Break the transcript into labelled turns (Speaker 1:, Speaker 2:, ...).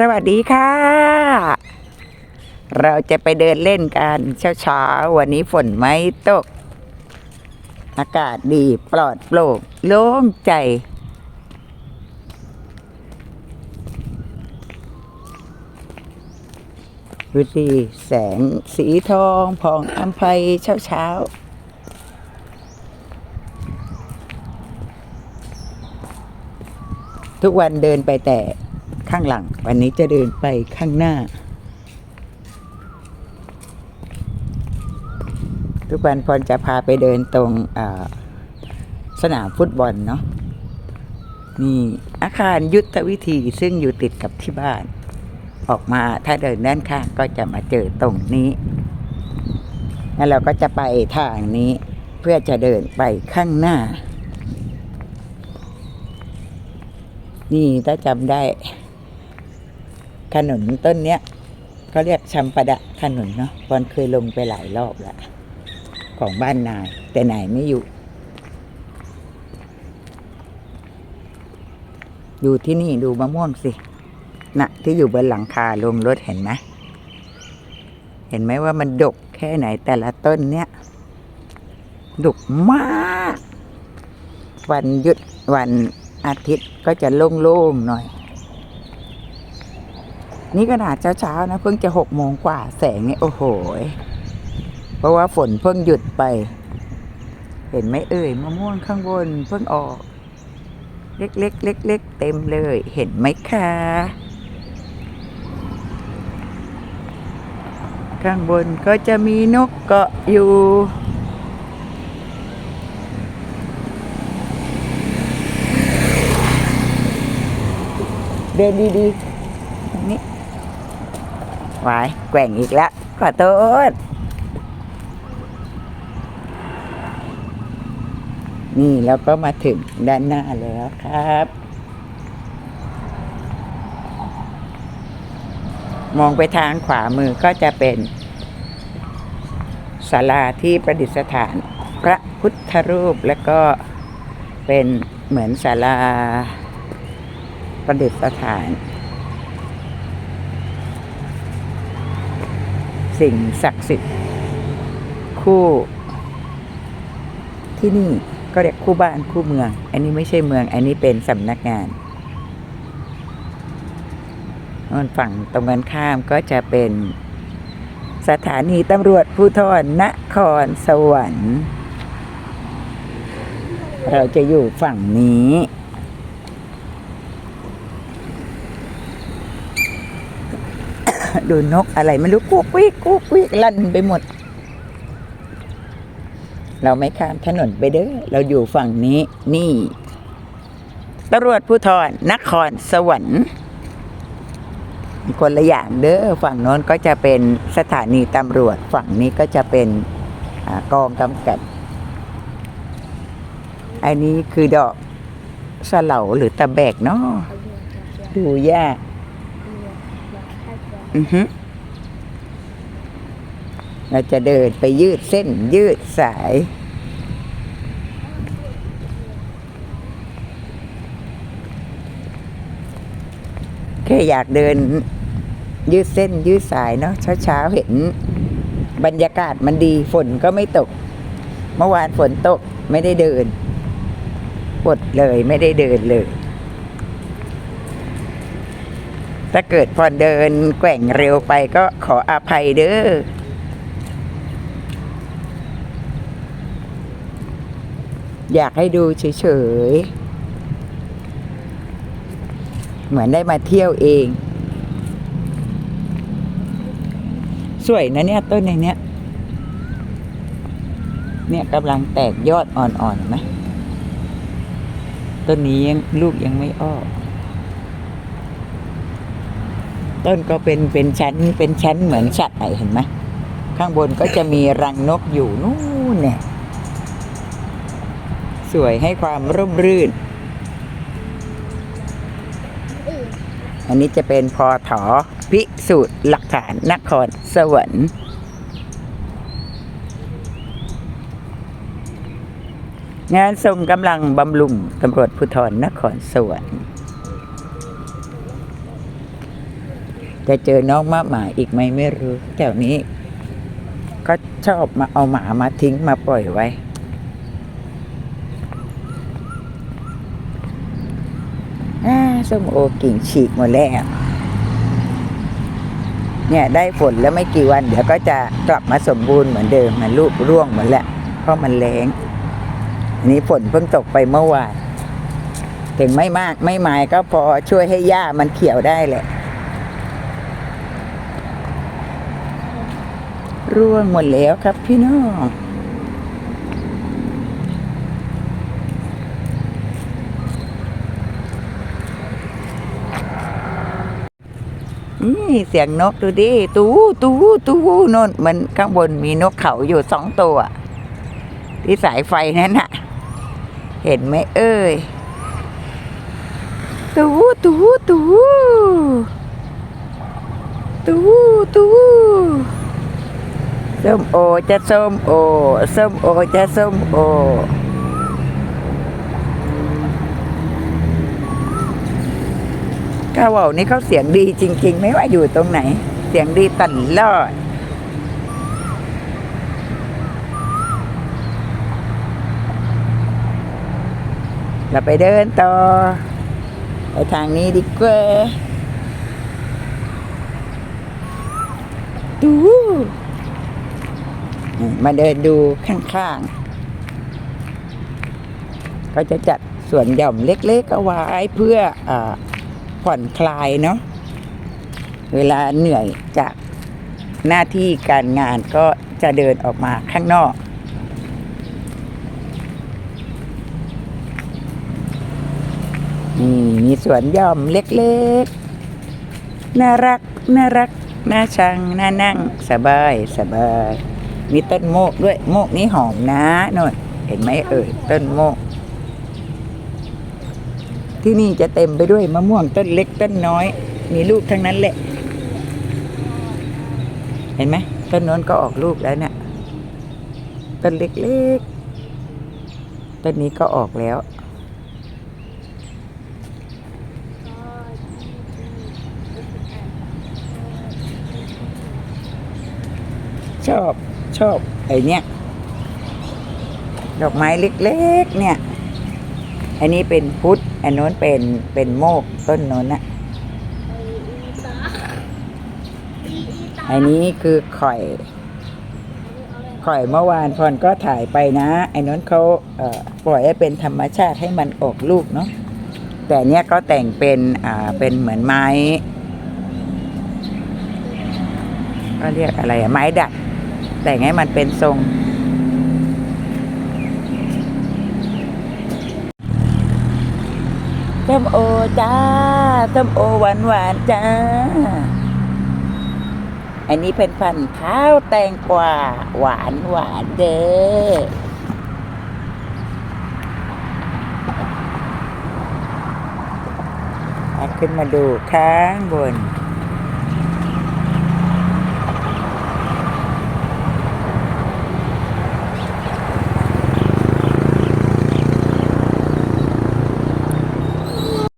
Speaker 1: สวัสดีค่ะ เราจะไปเดินเล่นกันเช้าๆ วันนี้ฝนไม่ตก อากาศดีปลอดโปร่งโล่งใจ ดูสิแสงสีทองผ่องอัมภัยเช้าๆทุกวันเดินไปแต่ ข้างหลัง วันนี้จะเดินไปข้างหน้า ทุกวันพรจะพาไปเดินตรงสนามฟุตบอลเนาะนี่อาคารยุทธวิธีซึ่งอยู่ติดกับที่บ้าน ออกมาถ้าเดินด้านข้างก็จะมาเจอตรงนี้ แล้วเราก็จะไปทางนี้เพื่อจะเดินไปข้างหน้า นี่ถ้าจำได้ ขนุนต้นเนี้ยเขาเรียกชัมปะดะขนุนเนาะบอลเคยลงไปหลายรอบล้วของบ้านนาย แต่นายไม่อยู่ อยู่ที่นี่ดูมะม่วงสินะที่อยู่บนหลังคาลงรถเห็นไหมเห็นไหมว่ามันดกแค่ไหนแต่ละต้นเนี้ยดกมาก วันหยุดวันอาทิตย์ก็จะโล่งๆหน่อย นี่ขนาดเช้าๆนะเพิ่งจะหกโมงกว่าแสงเนี่ยโอ้โห เพราะว่าฝนเพิ่งหยุดไป เห็นไหมเอ่ยมะม่วงข้างบนเพิ่งออก เล็กๆเล็กๆเต็มเลย เห็นไหมคะข้างบนก็จะมีนกเกาะอยู่เดินดีๆตรงนี้ วายแกว่งอีกแล้ว ขอโทษ นี่แล้วก็มาถึงด้านหน้าแล้วครับ มองไปทางขวามือก็จะเป็นศาลาที่ประดิษฐานพระพุทธรูปแล้วก็เป็นเหมือนศาลาประดิษฐาน สิ่งศักดิ์สิทธิ์คู่ที่นี่ก็เรียกคู่บ้านคู่เมือง อันนี้ไม่ใช่เมือง อันนี้เป็นสำนักงานนฝั่งตรงกันข้ามก็จะเป็นสถานีตำรวจภูธรนครสวรรค์ เราจะอยู่ฝั่งนี้ ดูนกอะไรไม่รู้กุ๊กวิกกุ๊กวิกลั่นไปหมด เราไม่ข้ามถนนไปเด้อเราอยู่ฝั่งนี้นี่ตำรวจภูธรนครสวรรค์คนละอย่างเด้อฝั่งโน้นก็จะเป็นสถานีตำรวจฝั่งนี้ก็จะเป็นอกองกำกับ อันนี้คือดอกสะเหลาหรือตะแบกเนาะดูยาก อือฮึเราจะเดินไปยืดเส้นยืดสาย แค่อยากเดินยืดเส้นยืดสายเนาะเช้าๆเห็น บรรยากาศมันดีฝนก็ไม่ตก เมื่อวานฝนตกไม่ได้เดินปดเลยไม่ได้เดินเลย ถ้าเกิดพอเดินแกว่งเร็วไปก็ขออภัยเด้ออยากให้ดูเฉยๆ เหมือนได้มาเที่ยวเอง สวยนะเนี่ยต้นในเนี้ย เนี่ยกำลังแตกยอดอ่อนๆนไหมต้นนี้ยังลูกยังไม่ออก ต้นก็เป็นเป็นชั้นเป็นชั้นเหมือนฉัดไหนเห็นไหมข้างบนก็จะมีรังนกอยู่นู่นเนี่ย สวยให้ความร่มรื่น อันนี้จะเป็นพอถอพิสูจน์หลักฐานนครสวรรค์งานส่งกำลังบำรุงตำรวจภูธรนครสวรรค์ จะเจอน้องมะหมาอีกไหมไม่รู้แถวนี้ ก็ชอบมาเอาหมามาทิ้งมาปล่อยไว้อ่าส้มโอกิ่งฉีกหมดแล้ว เนี่ยได้ฝนแล้วไม่กี่วัน เดี๋ยวก็จะกลับมาสมบูรณ์เหมือนเดิมมันลูกร่วงหมดแล้วเพราะมันแรงอันนี้ฝนเพิ่งตกไปเมื่อวานถึงไม่มากไม่หมายก็พอช่วยให้หญ้ามันเขียวได้แหละ ร่วงหมดแล้วครับพี่น้องนี่เสียงนกดูดิตู้ตู้ตูโน่นมันข้างบนมีนกเขาอยู่สองตัว ที่สายไฟนั้นน่ะ เห็นไหมเอ้ยตู้ตู้ตู้ตู้ตู้ ส้มโอจะส้มโอส้มโอจะส้มโอก้าวเว่านี่เขาเสียงดีจริง ๆ ไม่ว่าอยู่ตรงไหน เสียงดีตันลอดเราไปเดินต่อ ไปทางนี้ดีกว่าดู มาเดินดูข้างๆเขาจะจัดสวนหย่อมเล็กๆเอาไว้เพื่ออผ่อนคลายเนาะเวลาเหนื่อยจากหน้าที่การงานก็จะเดินออกมาข้างนอก นี่มีสวนหย่อมเล็กๆ น่ารัก น่ารัก น่าชัง น่านั่ง สบาย สบาย มีต้นโมกด้วยโมกนี้หอมนะน่นเห็นไหมเอ่ยต้นโมก ที่นี่จะเต็มไปด้วยมะม่วงต้นเล็กต้นน้อย มีลูกทั้งนั้นแหละ เห็นไหมต้นน้นก็ออกลูกแล้วเนี่ยต้นเล็กๆต้นนี้ก็ออกแล้วชอบ อบไอเนี้ยดอกไม้เล็กๆ เนี่ย อันนี้เป็นพุทธอันโน้นเป็นเป็นโมกต้นโน้นนะอันนี้คือข่อย ข่อยเมื่อวานพรก็ถ่ายไปนะไอ้นน้นเขาเปล่อยให้เป็นธรรมชาติให้มันออกลูกเนาะแต่เนี้ยก็แต่งเป็นอ่าเป็นเหมือนไม้ ก็เรียกอะไรอะไม้ดัด แต่งให้มันเป็นทรง ส้มโอจ้า ส้มโอหวานหวานจ้า อันนี้เป็นพันธุ์ข้าวแตงกวาหวานหวานเด้อขึ้นมาดูข้างบน